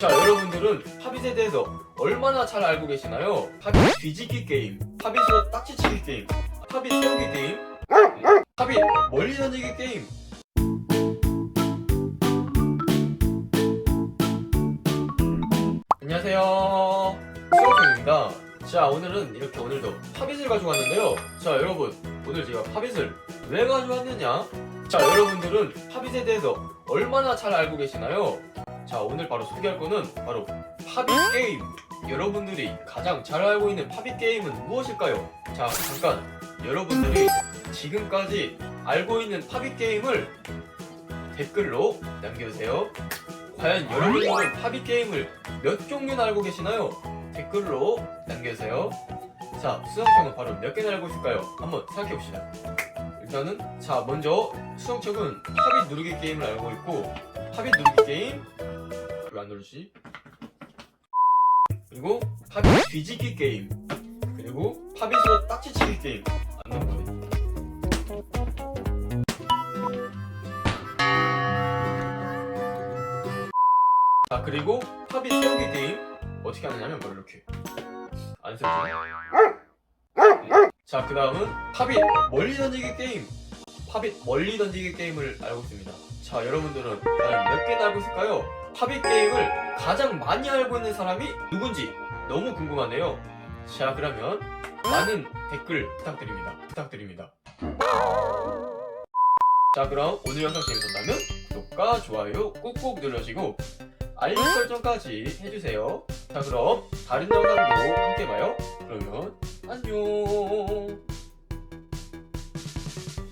자 여러분들은 팝잇에 대해서 얼마나 잘 알고 계시나요? 팝잇 뒤지기 게임, 팝잇으로 딱지치기 게임, 팝잇 세우기 게임, 팝잇 멀리 던지기 게임. 안녕하세요. 수영생입니다. 자 오늘은 이렇게 오늘도 팝잇을 가져왔는데요. 자 여러분 오늘 제가 팝잇을 왜 가져왔느냐? 자 여러분들은 팝잇에 대해서 얼마나 잘 알고 계시나요? 자 오늘 바로 소개할 거는 바로 팝잇 게임 여러분들이 가장 잘 알고 있는 팝잇 게임은 무엇일까요? 자 잠깐 여러분들이 지금까지 알고 있는 팝잇 게임을 댓글로 남겨주세요 과연 여러분들은 팝잇 게임을 몇 종류나 알고 계시나요? 댓글로 남겨주세요 자 수영청은 바로 몇 개나 알고 있을까요? 한번 생각해봅시다 일단은 자 먼저 수영청은 팝잇 누르기 게임을 알고 있고 팝잇 누르기 게임 왜안 누르지? 그리고 팝잇 뒤지기 게임. 그리고 팝잇으로 딱지치기 게임. 안 넘어가네. 자 그리고 팝잇 세우기 게임. 어떻게 하느냐면 바로 이렇게. 안 세우죠 자그 다음은 팝잇 멀리 던지기 게임. 팝잇 멀리 던지기 게임을 알고 있습니다. 자 여러분들은 과연 몇 개나 알고 있을까요? 팝잇 게임을 가장 많이 알고 있는 사람이 누군지 너무 궁금하네요. 자 그러면 많은 댓글 부탁드립니다. 부탁드립니다. 자 그럼 오늘 영상 재밌었다면 구독과 좋아요 꾹꾹 눌러주시고 알림 설정까지 해주세요. 자 그럼 다른 영상도 함께 봐요. 그러면 안녕